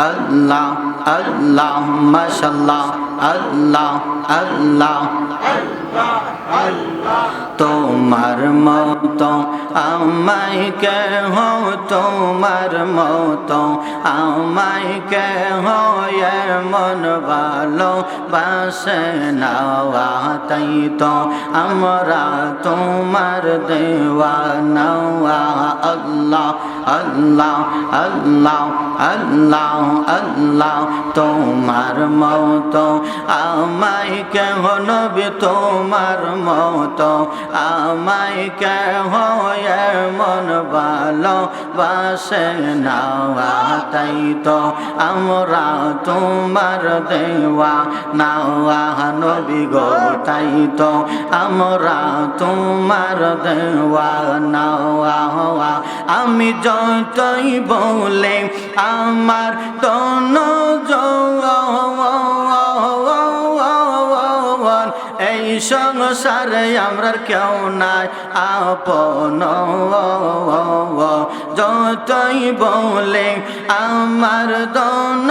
আল্লাহ আল্লাহ মাশাল্লাহ আল্লাহ আল্লাহ। তোমার মতো আমায় কেহ তোমার মতো আমায় কেহ মন ভালো বাসে নাওয়া, তাই তো আমরা তোমার দেওয়া নাওয়া আল্লাহ আল্লাহ আল্লাহ আল্লাহ আল্লাহ, তোমার মতো আমায় কেহ নবী, তোমার মতো আমায় কেহ মন ভালো বাসে নাওয়া। তাই তো আমরা তোমার দেওয়া না নবী গো তাই তো আমরা তোমার দেওয়া না আমি যতই বলে আমার তন সংসারে আমরা কেউ নাই। আপন যতই বলে আমার দন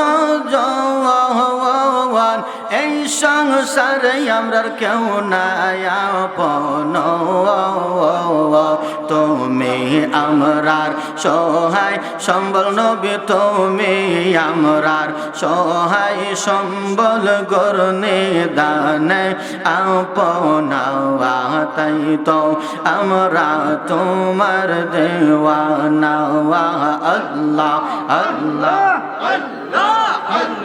জওয়ান, এই সংসারে আমরা কেউ নাই। আপন তুমি আমরার সহায় সম্বল নবী, তুমি আমরার সহায় সম্বল গরনে দানে আপনাওয়া। তাই তো আমরা তোমার দেওয়া নাওয়া আল্লাহ আল্লাহ আল্লাহ।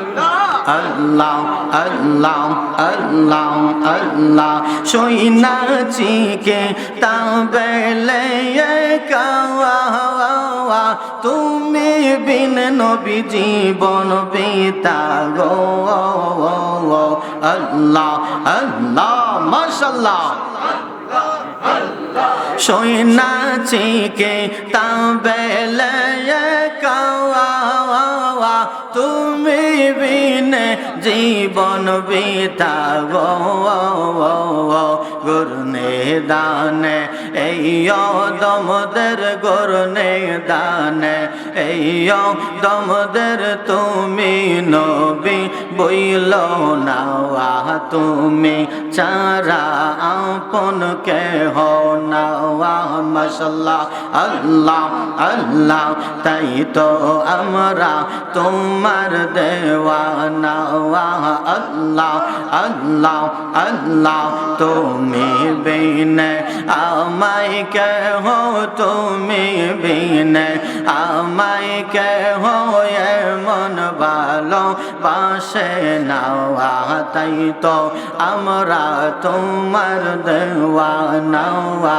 আল্লাহ আল্লাহ আল্লাহ সইনাচিকে তাবেলে কাওয়া তুমি বিন নবী, জীবন বিতা গো আল্লাহ আল্লাহ মাশাল্লাহ সইনাচিকে তাবেলে কাওয়া তুমি বিনে জীবন বিতা গো গুরনে দানে, এই দমদের গুরনে দানে, এই দমদের তুমি নবী বইল নাওয়া তুমি চারা আপন কে হো নাওয়া মশাল্লাহ আল্লাহ আল্লাহ, তাই তো আমরা তোমার দেওয়া নাওয়া আল্লাহ আল্লাহ আল্লাহ, তুমি বিনে আমায় কে হো তুমি বিনে আমায় কে হো মন ভালো বাসে নাওয়া তাই তো আমরা তোমার দেওয়া নাওয়া